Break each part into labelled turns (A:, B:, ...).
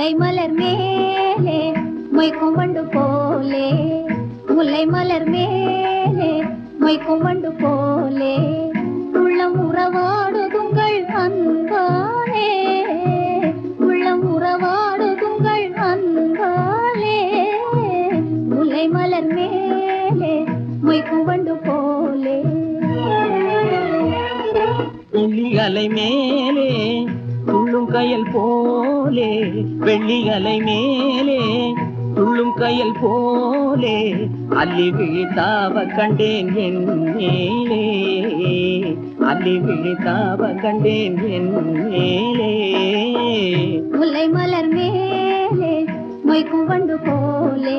A: முல்லை மலர் மேலே மொய்க்கும் வண்டு போலே. முல்லை மலர் மேலே மொய்க்கும் வண்டு போலே. உள்ளம் உறவாடுதுங்கள் அன்பாலே. உள்ளம் உறவாடுதுங்கள் அன்பாலே. முல்லை மலர் மேலே மொய்க்கும் வண்டு போலே.
B: வெள்ளி அலை மேலே துள்ளும் கயல் போலே வெள்ளி அலை மேலே துள்ளும் கயல் போலே அள்ளி விழித்தாவ கண்டேன் என் மேலே. அள்ளி விழித்தாவ கண்டேன் என் மேலே.
A: முல்லை மலர் மேலே மொய்க்கும் வண்டு போலே.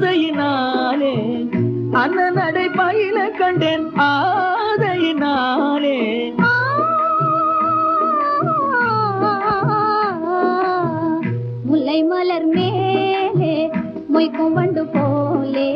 B: ஆதையினாலே அண்ணனடை பயில கண்டேன் ஆதையினாலே
A: முல்லை மலர் மேலே மொய்க்கும் வண்டு போலே.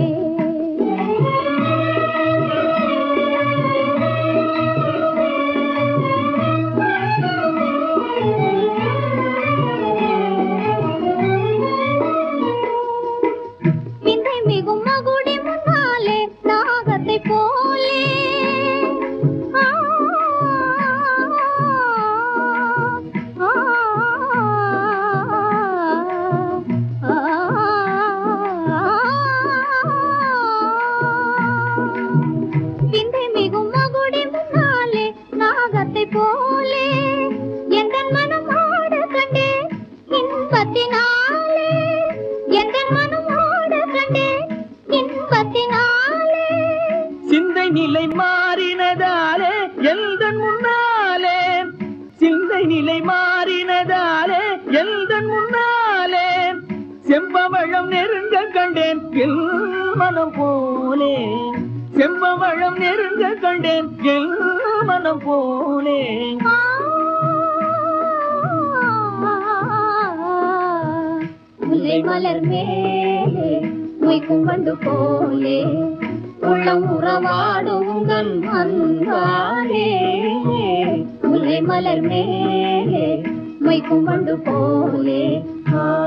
A: இன்பத்தினாலே எந்த மனம் ஆட கண்டே இன்பத்தினாலே?
B: சிந்தை நிலை மாறினதாலே எந்த முன்னாலே. சிந்தை நிலை மாறினதாலே எந்த முன்னாலே. செம்பவழம் நெருங்க கண்டேன் மனம் போலே. செம்பவழம் நெருங்க கண்டேன் மனம் போலே.
A: மலர் மேலே மொய்க்கும் வண்டு போலே. உள்ளம் உறவாடும் உங்கள் அன்பாலே. முல்லை மலர் மேலே மொய்க்கும் வண்டு போலே.
B: ஆ.